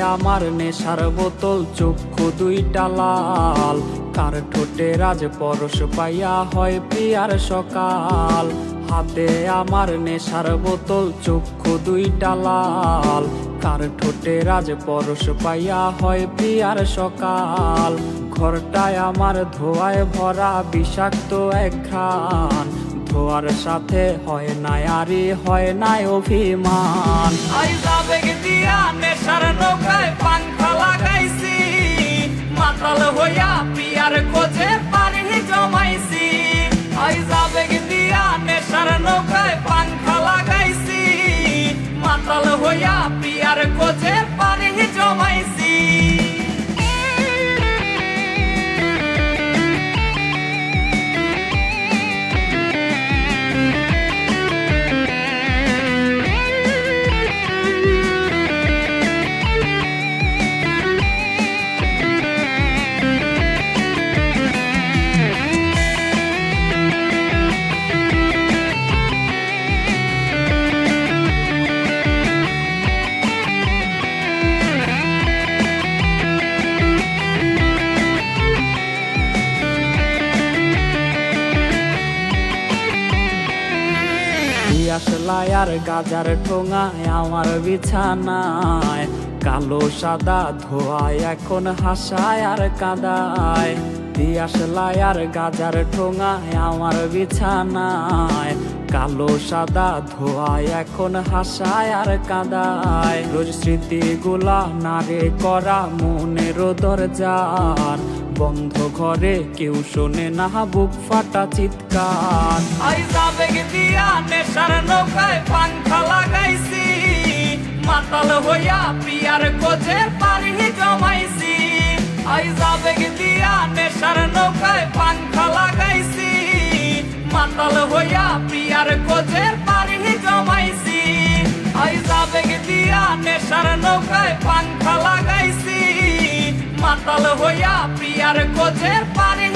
আমার নেশার বোতল, চক্ষু দুইটা লাল। কার ঠোঁটে রাজ পরশ পাইয়া হয় প্রিয়ার সকাল। হাতে আমার নেশার বোতল, চক্ষু দুইটা লাল। কার ঠোঁটে রাজ পরশ পাইয়া হয় প্রিয়ার সকাল। ঘরটায় আমার ধোয়ায় ভরা বিষাক্ত এক ঘ্রাণ ধোয়ার সাথে হয় নাই আরে হয় নাই অভিমান। আইজা বেগ দিয়া নেশার নৌকায় পাংখা লাগাইছি, মাতাল হইয়া পিয়ার কোচে পানি জমাইছি। আইজা বেগ দিয়া নেশার নৌকায় পাংখা লাগাইছি, মাতাল হইয়া পিয়ার কোচে আসলাই আর গাজার ঠোঙায় আমার বিছানায়। কালো সাদা ধোয়ায় এখন হাসায় আর কাদায়। দিয়াশলাই আর গাজার ঠোঙায় আমার বিছানায়। কালো সাদা ধোয়ায় এখন হাসায় আর কাদায়। রোজ স্মৃতিগুলা নারে করা মনের দরজার। বন্ধ ঘরে কেউ শোনে না, বুক ফাটা চিৎকার। মাতাল হইয়া পিয়ার কোচে পানি জমাইছি। আইজা বেগ মাতাল হইয়া পিয়ার কোচে পানি জমাইছি। আইজা বেগ দিয়া নেশার নৌকায় পাংখা লাগাইছি। মাতাল হইয়া প্রিয়ার কোচের পারি